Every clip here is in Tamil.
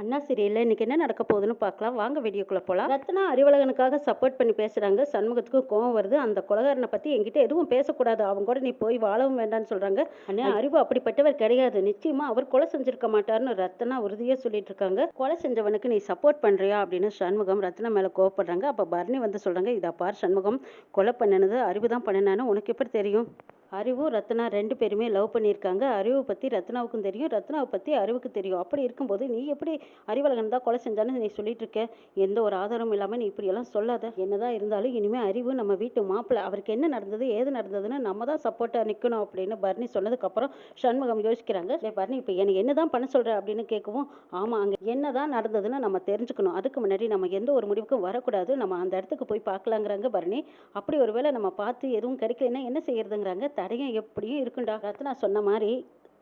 அண்ணா சீரியல்ல இன்னைக்கு என்ன நடக்க போகுதுன்னு பார்க்கலாம். வாங்க வீடியோக்குள்ள போலாம். ரத்னா அறிவழகனுக்காக சப்போர்ட் பண்ணி பேசுறாங்க. சண்முகத்துக்கு கோவம் வருது. அந்த கொலகாரனை பத்தி என்கிட்ட எதுவும் பேசக்கூடாது. அவங்க கூட நீ போய் வாழவும் வேண்டாம்னு சொல்றாங்க. அண்ணா அறிவு அப்படிப்பட்டவர் கிடையாது. நிச்சயமா அவர் கொலை செஞ்சிருக்க மாட்டாருன்னு ரத்னா உறுதியா சொல்லிட்டு இருக்காங்க. கொலை செஞ்சவனுக்கு நீ சப்போர்ட் பண்றியா அப்படின்னு சண்முகம் ரத்னா மேல கோவப்படுறாங்க. அப்ப பரணி வந்து சொல்றாங்க இதா பார் சண்முகம் கொலை பண்ணினது அறிவு தான் பண்ணினான்னு உனக்கு எப்படி தெரியும்? அறிவும் ரத்னா ரெண்டு பேருமே லவ் பண்ணியிருக்காங்க. அறிவை பற்றி ரத்னாவுக்கும் தெரியும். ரத்னாவை பற்றி அறிவுக்கு தெரியும். அப்படி இருக்கும்போது நீ எப்படி அறிவழகன் தான் கொலை செஞ்சான்னு நீ சொல்லிட்டு இருக்க? எந்த ஒரு ஆதாரமும் இல்லாமல் நீ இப்படியெல்லாம் சொல்லாத. என்னதான் இருந்தாலும் இனிமேல் அறிவு நம்ம வீட்டு மாப்பிள்ளை. அவருக்கு என்ன நடந்தது ஏது நடந்ததுன்னு நம்ம தான் சப்போர்ட்டாக நிற்கணும் அப்படின்னு பர்னி சொன்னதுக்கப்புறம் சண்முகம் யோசிக்கிறாங்க. "டேய் இப்போ எனக்கு என்ன தான் பண்ண சொல்கிற அப்படின்னு கேட்கவும் ஆமாம் அங்கே என்ன தான் நடந்ததுன்னு நம்ம தெரிஞ்சுக்கணும். அதுக்கு முன்னாடி நம்ம எந்த ஒரு முடிவுக்கும் வரக்கூடாது. நம்ம அந்த இடத்துக்கு போய் பார்க்கலாங்கிறாங்க பர்னி. அப்படி ஒரு வேளை நம்ம பார்த்து எதுவும் கிடைக்கலன்னா என்ன செய்யறதுங்கிறாங்க. தடையும் எப்படியும் இருக்குண்டா ரத்னா சொன்ன மாதிரி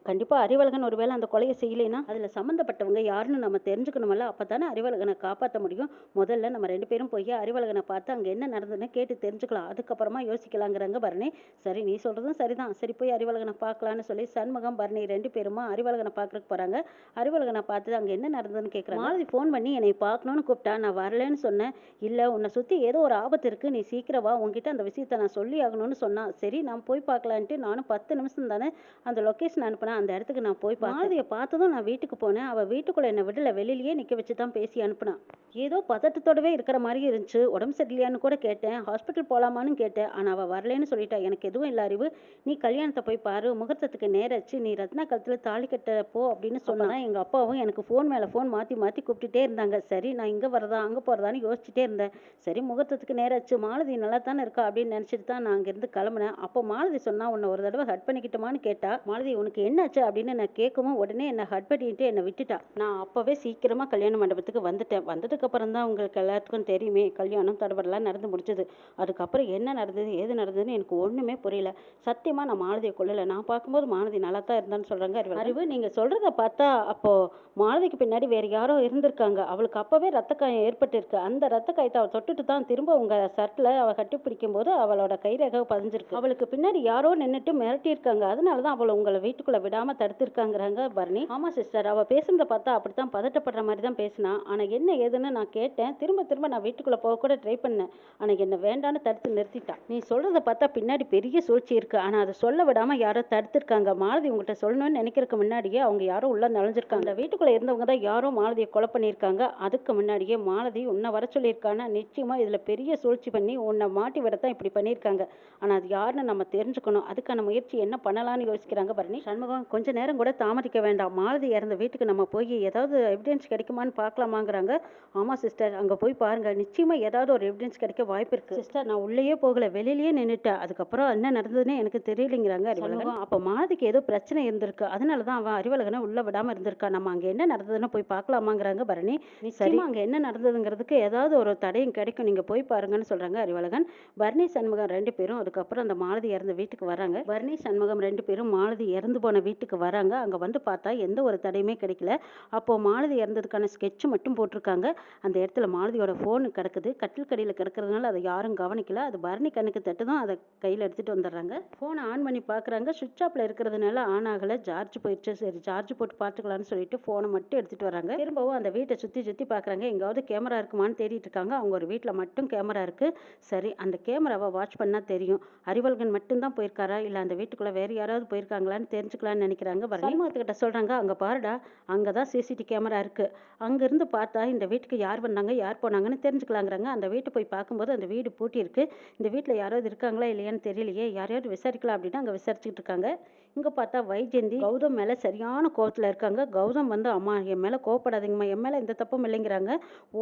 கண்டிப்பாக அறிவழகன் ஒருவேளை அந்த கொலையை செய்யலைன்னா அதில் சம்மந்தப்பட்டவங்க யாருன்னு நம்ம தெரிஞ்சுக்கணுமல்ல. அப்போ தானே அறிவழகனை காப்பாற்ற முடியும். முதல்ல நம்ம ரெண்டு பேரும் போய் அறிவழகனை பார்த்து அங்கே என்ன நடந்ததுன்னு கேட்டு தெரிஞ்சுக்கலாம். அதுக்கப்புறமா யோசிக்கலாங்கிறாங்க பரணி. சரி நீ சொல்கிறதும் சரிதான். சரி போய் அறிவழகனை பார்க்கலான்னு சொல்லி சண்முகம் பரணி ரெண்டு பேருமா அறிவழகனை பார்க்குறக்கு போகிறாங்க அறிவழகனை பார்த்து அங்கே என்ன நடந்ததுன்னு கேட்குறாங்க மாலதி ஃபோன் பண்ணி என்னை பார்க்கணும்னு கூப்பிட்டா நான் வரலன்னு சொன்னேன். இல்லை உன்னை சுற்றி ஏதோ ஒரு ஆபத்து இருக்குது நீ சீக்கிரம் வா. அந்த விஷயத்தை நான் சொல்லி ஆகணும்னு சொன்னான். சரி நான் போய் பார்க்கலான்ட்டு நானும் பத்து நிமிஷம் தானே அந்த லொக்கேஷன் அனுப்பினேன். அந்த இடத்துக்கு நான் போய் மாலதியை பார்த்ததும் நான் வீட்டுக்கு போனேன். அவள் வீட்டுக்குள்ளே என்னை விடல வெளியிலேயே நிற்க வச்சு தான் பேசி அனுப்புனான் ஏதோ பதட்டத்தோடவே இருக்கிற மாதிரி இருந்துச்சு. உடம்பு சரியில்லையான்னு கூட கேட்டேன். ஹாஸ்பிட்டல் போகலாமான்னு கேட்டேன். ஆனால் அவள் வரலைன்னு சொல்லிட்டா. எனக்கு எதுவும் இல்லை அறிவு. நீ கல்யாணத்தை போய் பாரு. முகூர்த்தத்துக்கு நேரச்சு நீ ரத்னா கழுத்தில் தாலி கட்ட போ அப்படின்னு சொன்னா எங்கள் அப்பாவும் எனக்கு ஃபோன் மேலே ஃபோன் மாற்றி மாற்றி கூப்பிட்டுட்டே இருந்தாங்க. சரி நான் இங்கே வரதா அங்கே போகிறதான்னு யோசிச்சுட்டே இருந்தேன். சரி முகூர்த்தத்துக்கு நேராச்சு மாலதி நல்லா தானே இருக்கா அப்படின்னு நினச்சிட்டு தான் நான் அங்கேருந்து கிளம்புனேன். அப்போ மாலதி சொன்னா உன்னை ஒரு தடவை ஹட் பண்ணிக்கிட்டுமான்னு கேட்டா மாலதி உனக்கு என்னாச்சு அப்படின்னு நான் கேட்கவும் உடனே என்னை ஹட் பண்ணிட்டு என்னை விட்டுட்டா நான் அப்போவே சீக்கிரமாக கல்யாண மண்டபத்துக்கு வந்துட்டேன். வந்ததுக்கப்புறம் தான் உங்களுக்கு எல்லாத்துக்கும் தெரியுமே கல்யாணம் தடபடலாம் நடந்து முடிச்சது அதுக்கப்புறம் என்ன நடந்தது ஏது நடந்ததுன்னு எனக்கு ஒன்றுமே புரியல. சத்தியமாக நான் மாலதியை கொல்லலை. நான் பார்க்கும்போது மாலதி நல்லா தான் இருந்தான்னு சொல்கிறாங்க அறிவு. அறிவு நீங்கள் சொல்கிறத பார்த்தா அப்போது மாலதிக்கு பின்னாடி வேறு யாரோ இருந்திருக்காங்க. அவளுக்கு அப்போவே ரத்த காயம் ஏற்பட்டிருக்கு. அந்த ரத்த காயத்தை அவள் தொட்டுட்டு தான் திரும்ப உங்கள் சர்ட்டில் அவள் கட்டி பிடிக்கும்போது அவளோட கைரேகை பதிஞ்சிருக்கு. அவளுக்கு பின்னாடி யாரோ நின்றுட்டு மிரட்டியிருக்காங்க. அதனால தான் அவளை உங்களை வீட்டுக்குள்ளே விட விடாமல் தடுத்திருக்காங்கிறாங்க பரணி. ஆமாம் சிஸ்டர் அவள் பேசுனதை பார்த்தா அப்படி தான் பதட்டப்படுற மாதிரி தான் பேசினா. ஆனால் என்ன ஏதுன்னு நான் கேட்டேன். திரும்ப திரும்ப நான் வீட்டுக்குள்ளே போக கூட ட்ரை பண்ணேன். ஆனால் என்ன வேண்டான்னு தடுத்து நிறுத்திட்டான் நீ சொல்கிறத பார்த்தா பின்னாடி பெரிய சூழ்ச்சி இருக்குது ஆனால் அதை சொல்ல விடாமல் யாரோ தடுத்திருக்காங்க. மாலதி உங்கள்கிட்ட சொல்லணும்னு நினைக்கிறதுக்கு முன்னாடியே அவங்க யாரோ உள்ள நுழைஞ்சிருக்காங்க. அந்த வீட்டுக்குள்ளே இருந்தவங்க தான் யாரோ மாலதியை கொலை பண்ணியிருக்காங்க. அதுக்கு முன்னாடியே மாலதி உன்னை வர சொல்லியிருக்கானா? நிச்சயமாக இதில் பெரிய சூழ்ச்சி பண்ணி உன்னை மாட்டி விடத்தான் இப்படி பண்ணியிருக்காங்க. ஆனால் அது யாருன்னு நம்ம தெரிஞ்சுக்கணும். அதுக்கான முயற்சி என்ன பண்ணலாம்னு யோசிக்கிறாங்க பரணி. சண்முகம் கொஞ்ச நேரம் கூட தாமதிக்க வேண்டாம். மாலதி இறந்த வீட்டுக்கு நம்ம போய் ஏதாவது எவிடன்ஸ் கிடைக்குமான்னு பார்க்கலாமாங்கிறாங்க. ஆமாம் சிஸ்டர் அங்கே போய் பாருங்க. நிச்சயமாக ஏதாவது ஒரு எவிடன்ஸ் கிடைக்க வாய்ப்பு இருக்கு. சிஸ்டர் நான் உள்ளேயே போகல. வெளியிலேயே நின்றுட்டேன் அதுக்கப்புறம் என்ன நடந்ததுன்னு எனக்கு தெரியலைங்கிறாங்க அறிவழகன். அப்போ மாலதிக்கு ஏதோ பிரச்சனை இருந்திருக்கு. அதனால தான் அவன் அறிவழகனை உள்ள விடாம இருந்திருக்கா நம்ம அங்கே என்ன நடந்ததுன்னு போய் பார்க்கலாமாங்கிறாங்க பரணி. சரி அங்கே என்ன நடந்ததுங்கிறதுக்கு ஏதாவது ஒரு தடயம் கிடைக்கும். நீங்கள் போய் பாருங்கன்னு சொல்கிறாங்க அறிவழகன். பரணி சண்முகம் ரெண்டு பேரும். அதுக்கப்புறம் அந்த மாலதி இறந்த வீட்டுக்கு வராங்க. பரணி சண்முகம் ரெண்டு பேரும் மாலதி இறந்து போன வீட்டுக்கு வராங்க. அங்கே வந்து பார்த்தா எந்த ஒரு தடையுமே கிடைக்கல. அப்போது மாலதி இறந்ததுக்கான ஸ்கெட்ச் மட்டும் போட்டிருக்காங்க. அந்த இடத்துல மாலதியோட ஃபோன் கிடக்குது. கட்டில் கடியில் கிடக்கிறதுனால அதை யாரும் கவனிக்கல. அது பரணி கண்ணுக்கு தட்டுதான். அதை கையில் எடுத்துகிட்டு வந்துடுறாங்க. ஃபோனை ஆன் பண்ணி பார்க்குறாங்க. சுவிட்ச் ஆஃபில் இருக்கிறதுனால ஆன் ஆகலை. சார்ஜ் போயிடுச்சு. சரி சார்ஜ் போட்டு பார்த்துக்கலாம்னு சொல்லிட்டு ஃபோனை மட்டும் எடுத்துகிட்டு வராங்க. திரும்பவும் அந்த வீட்டை சுற்றி சுற்றி பார்க்குறாங்க. எங்காவது கேமரா இருக்குமான்னு தேடிட்டு இருக்காங்க. அவங்க ஒரு வீட்டில் மட்டும் கேமரா இருக்குது சரி அந்த கேமராவை வாட்ச் பண்ணால் தெரியும். அறிவல்கன் மட்டும்தான் போயிருக்காரா? இல்லை அந்த வீட்டுக்குள்ளே வேறு யாராவது போயிருக்காங்களான்னு தெரிஞ்சுக்கலாம்னு நினைக்கிறாங்க. பரணிமுகத்துக்கிட்ட சொல்றாங்க. அங்க பாருடா அங்கே தான் சிசிடி கேமரா இருக்கு. அங்கிருந்து பார்த்தா இந்த வீட்டுக்கு யார் வந்தாங்க யார் போனாங்கன்னு தெரிஞ்சுக்கலாங்கிறாங்க. அந்த வீட்டை போய் பார்க்கும்போது அந்த வீடு பூட்டி இருக்கு இந்த வீட்டில் யாராவது இருக்காங்களா இல்லையான்னு தெரியலையே. யாரையாவது விசாரிக்கலாம் அப்படின்னு அங்கே விசாரிச்சுட்டு இருக்காங்க. இங்கே பார்த்தா வைஜெயந்தி கௌதம் மேலே சரியான கோவத்தில் இருக்காங்க. கௌதம் வந்து அம்மா என் மேலே கோவப்படாதீங்கம்மா. என் மேலே எந்த தப்பும் இல்லைங்கிறாங்க.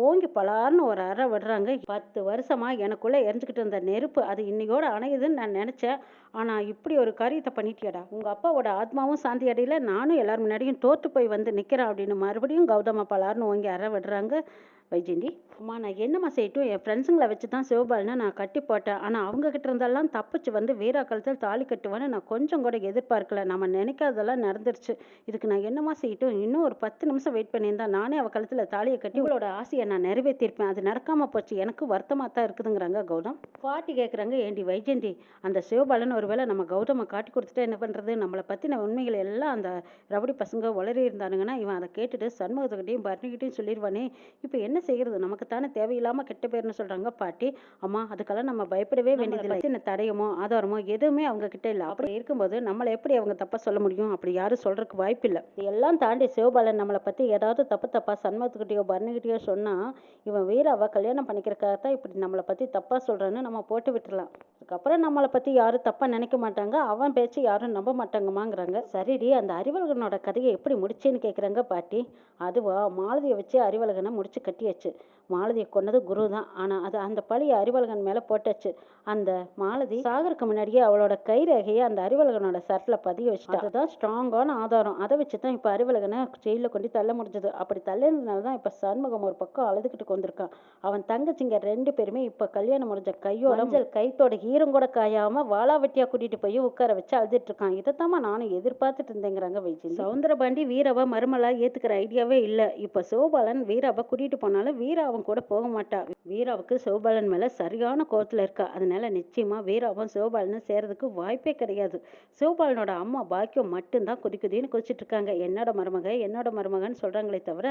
ஓங்கி பலார்னு ஒரு அறை விடுறாங்க. பத்து வருஷமா எனக்குள்ளே எரிஞ்சுக்கிட்டு இருந்த நெருப்பு அது இன்னையோட அணையுதுன்னு நான் நினச்சேன். ஆனால் இப்படி ஒரு காரியத்தை பண்ணிட்டியடா. உங்கள் அப்பாவோட ஆத்மாவும் சாந்தி அடையில. நானும் எல்லார் முன்னாடியும் தோற்று போய் வந்து நிற்கிறேன் அப்படின்னு மறுபடியும் கௌதம் பலார்னு ஓங்கி அறை விடுறாங்க. வைஜெயந்தி அம்மா நான் என்னம்மா செய்யட்டும்? என் ஃப்ரெண்ட்ஸுங்களை வச்சு தான் சிவபாலனை நான் கட்டி போட்டேன் ஆனால் அவங்க கிட்ட இருந்தெல்லாம் தப்பிச்சு வந்து வீரா கழுத்தில் தாலி கட்டுவேன்னு நான் கொஞ்சம் கூட எதிர்பார்க்கல. நம்ம நினைக்காததெல்லாம் நடந்துருச்சு. இதுக்கு நான் என்னம்மா செய்யட்டும்? இன்னும் ஒரு பத்து நிமிஷம் வெயிட் பண்ணியிருந்தா நானே அவள் கழுத்தில் தாலியை கட்டி இவளோட ஆசையை நான் நிறைவேற்றிருப்பேன் அது நடக்காம போச்சு. எனக்கு வருத்தமாக தான் இருக்குதுங்கிறாங்க கௌதம். பாட்டி கேட்குறாங்க ஏண்டி வைஜெயந்தி அந்த சிவபாலன் ஒருவேளை நம்ம கௌதமை காட்டி கொடுத்துட்டா என்ன பண்ணுறது நம்மளை பற்றின உண்மைகள் எல்லாம் அந்த ரவுடி பசங்க உளறி இருந்தானுங்கன்னா இவன் அதை கேட்டுட்டு சண்முகத்துக்கிட்டையும் பரணிக்கிட்டையும் சொல்லிடுவானே இப்போ என்ன செய்யறது? நமக்கு தானே தேவையில்லாமல் கெட்ட பேர்னு சொல்கிறாங்க பாட்டி அம்மா அதுக்கெல்லாம் நம்ம பயப்படவே வேண்டியதில்லை. சின்ன தடயமோ ஆதாரமோ எதுவுமே அவங்க கிட்ட இல்லை. அப்படி இருக்கும்போது நம்மளை எப்படி அவங்க தப்பாக சொல்ல முடியும்? அப்படி யாரும் சொல்றதுக்கு வாய்ப்பு இல்லை. எல்லாம் தாண்டி சிவபாலன் நம்மளை பற்றி ஏதாவது தப்பு தப்பா சண்முகத்துக்கிட்டயோ பரணிக்கிட்டயோ சொன்னால் இவன் வீராவை கல்யாணம் பண்ணிக்கிறக்காக தான் இப்படி நம்மளை பற்றி தப்பாக சொல்கிறான்னு நம்ம போட்டு விட்டுறலாம். அதுக்கப்புறம் நம்மளை பற்றி யாரும் தப்பாக நினைக்க மாட்டாங்க. அவன் பேச்சு யாரும் நம்ப மாட்டாங்கம்மாங்கிறாங்க. சரிடி அந்த அறிவழகனோட கதையை எப்படி முடிச்சேன்னு கேட்குறாங்க பாட்டி. அதுவா? மாலதியை வச்சு அறிவழகனை முடிச்சு கட்டியாச்சு. மாலதியை கொன்னது குரு தான் ஆனால் அது அந்த பழிய அறிவழகன் மேலே போட்டாச்சு. அந்த மாலதி சாகருக்கு முன்னாடியே அவளோட கை ரேகையை அந்த அறிவழகனோட சட்டில் பதிய வச்சுட்டா. அதுதான் ஸ்ட்ராங்கான ஆதாரம். அதை வச்சு தான் இப்போ அறிவழகனை ஜெயிலில் கொண்டு தள்ள முடிஞ்சது. அப்படி தள்ளினதுனால தான் இப்போ சண்முகம் ஒரு பக்கம் அழுதுகிட்டு வந்திருக்கான் அவன் தங்கச்சிங்க ரெண்டு பேருமே இப்போ கல்யாணம் முடிஞ்ச கையோட மஞ்சள் கைத்தோட ஈரம் கூட காயாம வாளா வெட்டியா கூட்டிட்டு போய் உட்கார வச்சு அழுதுட்டு இருக்கான் இதைத்தாம்மா நானும் எதிர்பார்த்துட்டு இருந்தேங்கிறாங்க வைஜி சவுந்தரபாண்டி வீராவை மருமலா ஏத்துக்கிற ஐடியாவே இல்லை. இப்போ சிவபாலன் வீராவை கூட்டிட்டு போனாலும் வீரா அவன் கூட போக மாட்டா. வீராவுக்கு சிவபாலன் மேல சரியான கோவத்துல இருக்கா. அதனால நிச்சயமா வீராவும் சிவபாலனும் சேர்றதுக்கு வாய்ப்பே கிடையாது. சிவபாலனோட அம்மா பாக்கியம் மட்டும்தான் குதி குதின்னு குதிச்சிட்டு இருக்காங்க என்னோட மருமக என்னோட மருமகன்னு சொல்றாங்களே தவிர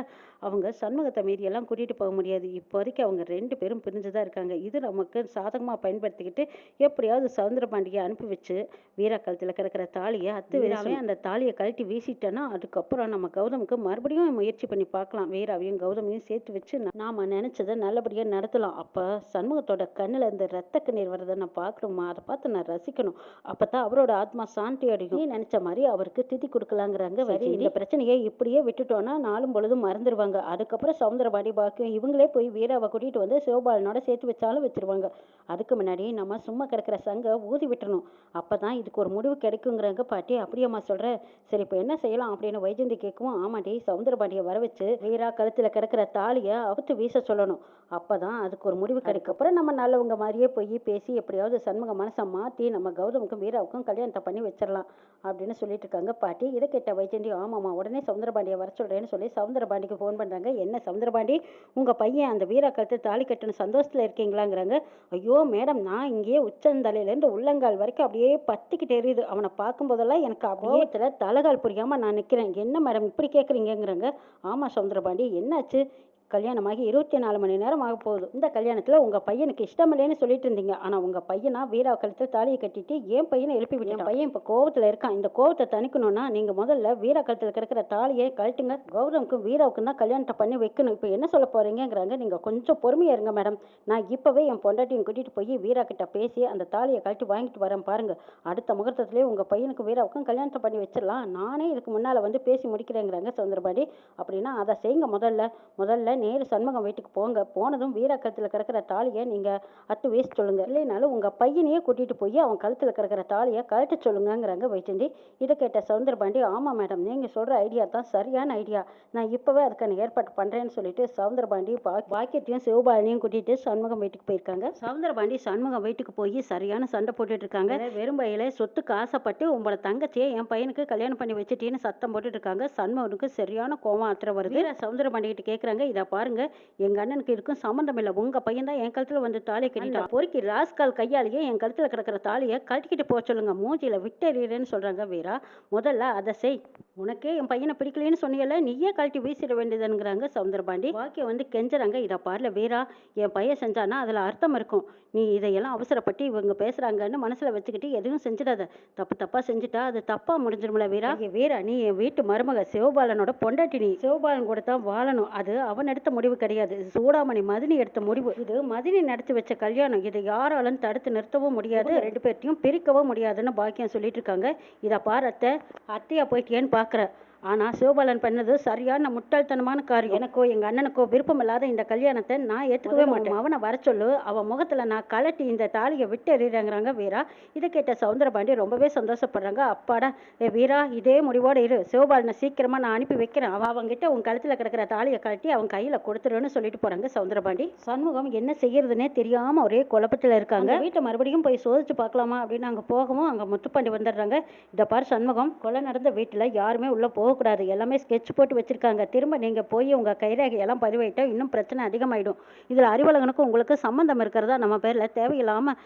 அவங்க சண்முகத்தை மீறி எல்லாம் கூட்டிட்டு போக முடியாது. இப்போதைக்கு அவங்க ரெண்டு பேரும் பிரிஞ்சுதான் இருக்காங்க. இது நமக்கு சாதகமா பயன்படுத்திக்கிட்டு எப்படியாவது சவுந்தர பாண்டியை அனுப்பி வச்சு வீரா கழுத்துல கிடக்கிற தாலியை அத்து வீராவே அந்த தாலியை கழட்டி வீசிட்டேன்னா அதுக்கப்புறம் நம்ம கௌதமுக்கு மறுபடியும் முயற்சி பண்ணி பார்க்கலாம். வீராவையும் கௌதமையும் சேர்த்து வச்சு நாம நினைச்சதை நல்லபடியா நடத்தலாம். அப்ப சண்முகத்தோட கண்ணுல இருந்து ரத்த கண்ணீர் வரதை நான் பார்க்கணுமா? அதை பார்த்து நான் ரசிக்கணும். அப்பதான் அவரோட ஆத்மா சாந்தி அடையும். நினைச்ச மாதிரி அவருக்கு திதி கொடுக்கலாங்கிறாங்க சரி இந்த பிரச்சனையை இப்படியே விட்டுட்டோம்னா நாளும் பொழுதும் மறந்துடுவாங்க அதுக்கப்புறம் சவுந்தரபாடி பாக்கியம் இவங்களே போய் வீராவை கூட்டிட்டு வந்து சிவபாலனோட சேர்த்து வச்சாலும் வச்சிருவாங்க. அதுக்கு முன்னாடி நம்ம சும்மா கிடக்கிற சங்க ஊதி விட்டுறணும். அப்பதான் இதுக்கு ஒரு முடிவு கிடைக்குங்கிறாங்க பாட்டி. அப்படியம்மா சொல்கிற சரி இப்போ என்ன செய்யலாம்? அப்படின்னு வைஜந்தி கேட்கவும் ஆமாடி சவுந்தரபாண்டியை வர வச்சு வீரா கழுத்தில் கிடக்கிற தாலியை அவுத்து வீச சொல்லணும். அப்பதான் அதுக்கு ஒரு முடிவு கிடைக்கும். அப்புறம் நம்ம நல்லவங்க மாதிரியே போய் பேசி எப்படியாவது சண்முக மனசை மாற்றி நம்ம கௌதமுக்கும் வீராவுக்கும் கல்யாணத்தை பண்ணி வச்சிடலாம் அப்படின்னு சொல்லிட்டு இருக்காங்க பாட்டி. இதை கேட்ட வைஜந்தி ஆமாம்மா உடனே சவுந்தரபாண்டியை வர சொல்கிறேன்னு சொல்லி சவுந்தரபாண்டிக்கு ஃபோன் பண்ணுறாங்க என்ன சவுந்தரபாண்டி உங்கள் பையன் அந்த வீரா கழுத்து தாலி கட்டணும் சந்தோஷத்துல இருக்கீங்களாங்கிறாங்க. ஐயோ மேடம் நான் இங்கேயே உச்சந்தலையிலேருந்து உள்ளங்கால் வரைக்கும் அப்படியே பத்திக்கிட்டு எரியுது. அவனை பார்க்கும்போதெல்லாம் எனக்கு அப்படியே தலைகால் புரியாம நான் நிக்கிறேன். என்ன மேடம் இப்படி கேட்குறீங்கங்கிறாங்க ஆமா சவுந்தரபாண்டி என்னாச்சு? கல்யாணமாகி இருபத்தி நாலு மணி நேரம் ஆக போகுது. இந்த கல்யாணத்துல உங்க பையனுக்கு இஷ்டமில்லைன்னு சொல்லிட்டு இருந்தீங்க. ஆனா உங்க பையனா வீரா கழுத்துல தாலியை கட்டிட்டு என் பையனை எழுப்பி விட்டு பையன் இப்ப கோவத்தில் இருக்கான். இந்த கோவத்தை தணிக்கணும்னா நீங்க முதல்ல வீரா கழுத்துல கிடக்கிற தாலியை கழட்டுங்க. கௌதமுக்கும் வீராவுக்கும் தான் கல்யாணத்தை பண்ணி வைக்கணும். இப்போ என்ன சொல்ல போறீங்கங்கிறாங்க. நீங்க கொஞ்சம் பொறுமையா இருங்க மேடம். நான் இப்பவே என் பொண்டாட்டியும் கூட்டிட்டு போய் வீரா கிட்ட பேசி அந்த தாலியை கழட்டி வாங்கிட்டு வரேன் பாருங்க. அடுத்த முகூர்த்தத்திலே உங்க பையனுக்கு வீராவுக்கும் கல்யாணத்தை பண்ணி வச்சிடலாம். நானே இதுக்கு முன்னால வந்து பேசி முடிக்கிறேங்கிறாங்க சவுந்தரபாடி அப்படின்னா அதை செய்யுங்க முதல்ல. முதல்ல நேரு சண்முகம் வீட்டுக்கு போங்க. போனதும் வீரா கழுத்துல கிடக்கிற தாலியை நீங்க அத்து வீச சொல்லுங்க. இல்லைனாலும் உங்க பையனையே கூட்டிட்டு போய் அவன் கழுத்துல கிடக்கிற தாலியை கழட்ட சொல்லுங்கங்கிறாங்க வைச்சந்தி இதை கேட்ட சவுந்தரபாண்டி ஆமா மேடம் நீங்க சொல்ற ஐடியா தான் சரியான ஐடியா நான் இப்பவே அதுக்கான ஏற்பாடு பண்றேன்னு சொல்லிட்டு சவுந்தரபாண்டி பா பாக்கியத்தையும் சிவபாலனையும் கூட்டிட்டு சண்முகம் வீட்டுக்கு போயிருக்காங்க. சவுந்தரபாண்டி சண்முகம் வீட்டுக்கு போய் சரியான சண்டை போட்டுட்டு இருக்காங்க. வெறும் பையில சொத்துக்கு ஆசைப்பட்டு உங்களோட தங்கச்சியை என் பையனுக்கு கல்யாணம் பண்ணி வச்சுட்டேன்னு சத்தம் போட்டுட்டு இருக்காங்க. சண்முகனுக்கு சரியான கோவம் ஆத்திர வருது. வீரா சவுந்தரபாண்டி கிட்ட கேக்குறாங்க. இதை பாருங்க எங்க அண்ணனுக்கு இருக்கும் சம்மந்தம் இல்லை. உங்க பையன் தான் என் கழுத்துல வந்து தாலியை கட்டிட்டான். பொறுக்கி ராஸ்கால் கையாலேயே என் கழுத்துல கிடக்கிற தாலியை கழட்டிக்கிட்டு போக சொல்லுங்க. மூஞ்சியில விக்டரியன்னு சொல்றாங்க வீரா. முதல்ல அதை செய். உனக்கே என் பையனை பிடிக்கலன்னு சொன்னீங்கல்ல நீயே கழட்டி வீசிட வேண்டியதுங்கிறாங்க சவுந்தரபாண்டி. வாக்கியம் வந்து கெஞ்சுறாங்க. இதை பாருல வீரா என் பையன் செஞ்சானா அதுல அர்த்தம் இருக்கும். நீ இதையெல்லாம் அவசரப்பட்டு இவங்க பேசுறாங்கன்னு மனசுல வச்சுக்கிட்டு எதுவும் செஞ்சிடாத. தப்பு தப்பா செஞ்சுட்டா அது தப்பா முடிஞ்சிரும்ல வீரா. வீரா நீ என் வீட்டு மருமக சிவபாலனோட பொண்டாட்டி நீ. சிவபாலன் கூட தான் வாழணும். அது அவன் எடுத்த முடிவு கிடையாது. சூடாமணி மதினி எடுத்த முடிவு. இது மதினி நடத்தி வச்ச கல்யாணம். இதை யாராலும் தடுத்து நிறுத்தவும் முடியாது. ரெண்டு பேர்த்தையும் பிரிக்கவும் முடியாதுன்னு பாக்கியம் சொல்லிட்டு இருக்காங்க. இதை பாரு அத்தை. அத்தையா போயிட்டியேன்னு பாக்குற. ஆனால் சிவபாலன் பண்ணது சரியான முட்டாள்தனமான காரியம். எனக்கோ எங்கள் அண்ணனுக்கோ விருப்பம் இல்லாத இந்த கல்யாணத்தை நான் ஏற்றுக்கவே மாட்டேன். அவனை வர சொல்லு அவன் முகத்தில் நான் கலட்டி இந்த தாலியை விட்டு எறிகிறாங்கிறாங்க வீரா. இதை கேட்ட சவுந்தரபாண்டி ரொம்பவே சந்தோஷப்படுறாங்க. அப்பாடா ஏ வீரா இதே முடிவோடு இரு. சிவபாலனை சீக்கிரமாக நான் அனுப்பி வைக்கிறேன். அவன் அவன்கிட்ட உன் கழுத்தில் கிடக்கிற தாலியை கழட்டி அவன் கையில் கொடுத்துருன்னு சொல்லிட்டு போகிறாங்க சவுந்தரபாண்டி. சண்முகம் என்ன செய்யறதுனே தெரியாமல் ஒரே குழப்பத்தில் இருக்காங்க. வீட்டை மறுபடியும் போய் சோதிச்சு பார்க்கலாமா அப்படின்னு அங்கே போகவும் அங்கே முத்துப்பாண்டி வந்துடுறாங்க. இதை பாரு சண்முகம் கொலை நடந்த வீட்டில் யாருமே உள்ளே போகக்கூடாது. எல்லாமே ஸ்கெட்ச் போட்டு வச்சிருக்காங்க. திரும்ப நீங்கள் போய் உங்கள் கைரேகை எல்லாம் பதிவாயிட்டா இன்னும் பிரச்சனை அதிகமாயிடும். இதில் அறிவழகனுக்கும் உங்களுக்கு சம்மந்தம் இருக்கிறதா நம்ம பேரில்? தேவையில்லாமல்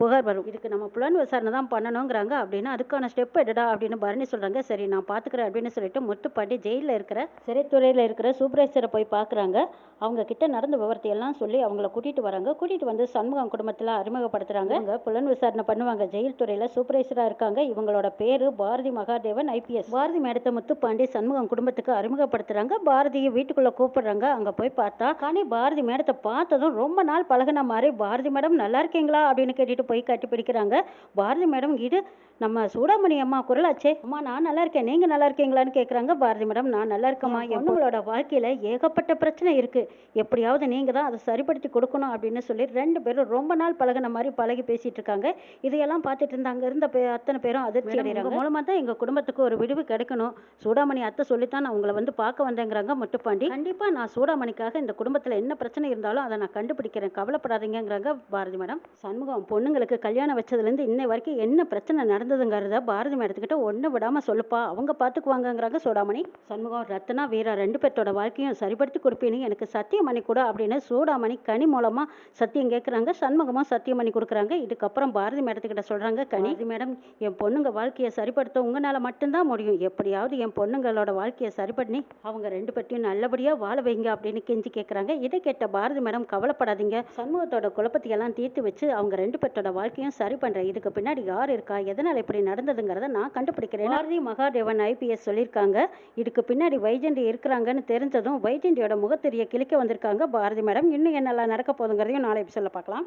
புகார் வரும். இதுக்கு நம்ம புலன் விசாரணை தான் பண்ணணுங்கிறாங்க. அப்படின்னா அதுக்கான ஸ்டெப் எடுடா அப்படின்னு பரணி சொல்கிறாங்க சரி நான் பார்த்துக்கிறேன் அப்படின்னு சொல்லிட்டு முத்துப்பாண்டி ஜெயிலில் இருக்கிற சிறைத்துறையில் இருக்கிற சூப்பரேசரை போய் பார்க்குறாங்க அவங்க கிட்ட நடந்த விவரத்தை எல்லாம் சொல்லி அவங்கள கூட்டிகிட்டு வராங்க. கூட்டிகிட்டு வந்து சண்முகம் குடும்பத்தில் அறிமுகப்படுத்துகிறாங்க அவங்க புலன் விசாரணை பண்ணுவாங்க. ஜெயில் துறையில் சூப்பர்வைசராக இருக்காங்க. இவங்களோட பேர் பாரதி மகாதேவன் ஐபிஎஸ் பாரதி மேடத்தை முத்துப்பாண்டி சண்முகம் குடும்பத்துக்கு அறிமுகப்படுத்துகிறாங்க பாரதியை வீட்டுக்குள்ளே கூப்பிடுறாங்க. அங்கே போய் பார்த்தா காணி பாரதி மேடத்தை பார்த்ததும் ரொம்ப நாள் பழகுன மாதிரி பாரதி மேடம் நல்லா இருக்கீங்களா? அப்படின்னு கேட்டுட்டு போய் கட்டி பிடிக்கிறாங்க. பாரதி மேடம் இது நம்ம சூடாமணி அம்மா குரலாச்சே. அம்மா நான் நல்லா இருக்கேன். நீங்க நல்லா இருக்கீங்களான்னு கேட்குறாங்க பாரதி மேடம் நான் நல்லா இருக்கேம்மா. பொண்ணுங்களோட வாழ்க்கையில ஏகப்பட்ட பிரச்சனை இருக்கு. எப்படியாவது நீங்க தான் அதை சரிப்படுத்தி கொடுக்கணும் அப்படின்னு சொல்லி ரெண்டு பேரும் ரொம்ப நாள் பழகுன மாதிரி பழகி பேசிட்டு இருக்காங்க. இதையெல்லாம் பார்த்துட்டு இருந்தாங்க இருந்த அத்தனை பேரும் அதிர்ச்சி அடைகிறாங்க. மூலமா தான் எங்க குடும்பத்துக்கு ஒரு விடுவு கிடைக்கணும். சூடாமணி அத்தை சொல்லித்தான் நான் உங்களை வந்து பார்க்க வந்தேங்கிறாங்க முட்டுப்பாண்டி. கண்டிப்பா நான் சூடாமணிக்காக இந்த குடும்பத்துல என்ன பிரச்சனை இருந்தாலும் அதை நான் கண்டுபிடிக்கிறேன். கவலைப்படாதீங்கங்கிறாங்க பாரதி மேடம். சண்முகம் பொண்ணுங்களுக்கு கல்யாணம் வச்சதுலேருந்து இன்னை வரைக்கும் என்ன பிரச்சனை நடந்ததுங்கிறத பாரதி மேடத்துக்கிட்ட ஒன்று விடாம சொல்லுப்பா. அவங்க பார்த்துக்குவாங்கங்கிறாங்க சூடாமணி. சண்முகம் ரத்னா வீரா ரெண்டு பேர்த்தோட வாழ்க்கையும் சரிப்படுத்தி கொடுப்பேன்னு எனக்கு சத்தியம் பண்ணி கூட அப்படின்னு சூடாமணி கனி மூலமா சத்தியம் கேட்குறாங்க சண்முகமும் சத்தியம் பண்ணி கொடுக்குறாங்க. இதுக்கப்புறம் பாரதி மேடத்துக்கிட்ட சொல்றாங்க கனி மேடம் என் பொண்ணுங்க வாழ்க்கையை சரிப்படுத்த உங்களால மட்டும்தான் முடியும். எப்படியாவது என் பொண்ணுங்களோட வாழ்க்கையை சரி பண்ணி அவங்க ரெண்டு பேர்த்தையும் நல்லபடியா வாழ வைங்க அப்படின்னு கெஞ்சி கேட்குறாங்க இதை கேட்ட பாரதி மேடம் கவலைப்படாதீங்க. சண்முகத்தோட குழப்பத்தையெல்லாம் தீர்த்து வச்சு அவங்க ரெண்டு பேர்த்தோட வாழ்க்கையும் சரி பண்றேன். இதுக்கு பின்னாடி யார் இருக்கா? எதனால இப்படி நடந்ததுங்கிறத நான் கண்டுபிடிக்கிறேன். பாரதி மகாதேவன் ஐபிஎஸ் சொல்லியிருக்காங்க. இதுக்கு பின்னாடி வைஜெண்டி இருக்கிறாங்கன்னு தெரிஞ்சதும் வைஜெண்டியோட முகத்தெரிய கிழிக்க வந்திருக்காங்க பாரதி மேடம். இன்னும் என்னெல்லாம் நடக்க போகுதுங்கிறதையும் நாளை சொல்ல பார்க்கலாம்.